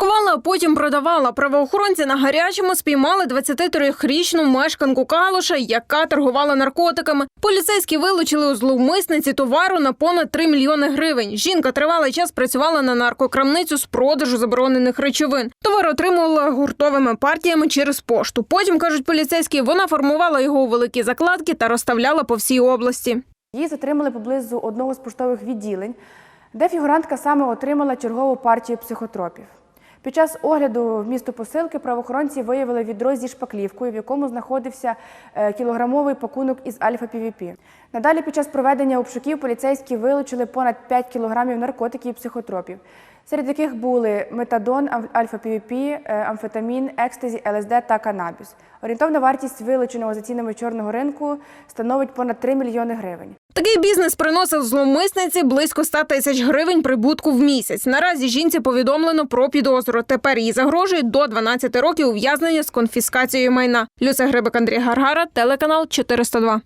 Маскувала, а потім продавала. Правоохоронці на гарячому спіймали 23-річну мешканку Калуша, яка торгувала наркотиками. Поліцейські вилучили у зловмисниці товару на понад 3 мільйони гривень. Жінка тривалий час працювала на наркокрамницю з продажу заборонених речовин. Товар отримувала гуртовими партіями через пошту. Потім кажуть поліцейські, вона формувала його у великі закладки та розставляла по всій області. Її затримали поблизу одного з поштових відділень, де фігурантка саме отримала чергову партію психотропів. Під час огляду в місто посилки правоохоронці виявили відро зі шпаклівкою, в якому знаходився е, кілограмовий пакунок із альфа-півіпі. Надалі під час проведення обшуків поліцейські вилучили понад 5 кілограмів наркотиків і психотропів, серед яких були метадон, альфа-півіпі, е, амфетамін, екстазі, ЛСД та канабіс. Орієнтовна вартість вилученого за цінами чорного ринку становить понад 3 мільйони гривень. Такий бізнес приносив зловмисниці близько 100 тисяч гривень прибутку в місяць. Наразі жінці повідомлено про підозру. Тепер їй загрожує до 12 років ув'язнення з конфіскацією майна. Люся Грибик, Андрій Гаргара, телеканал 402.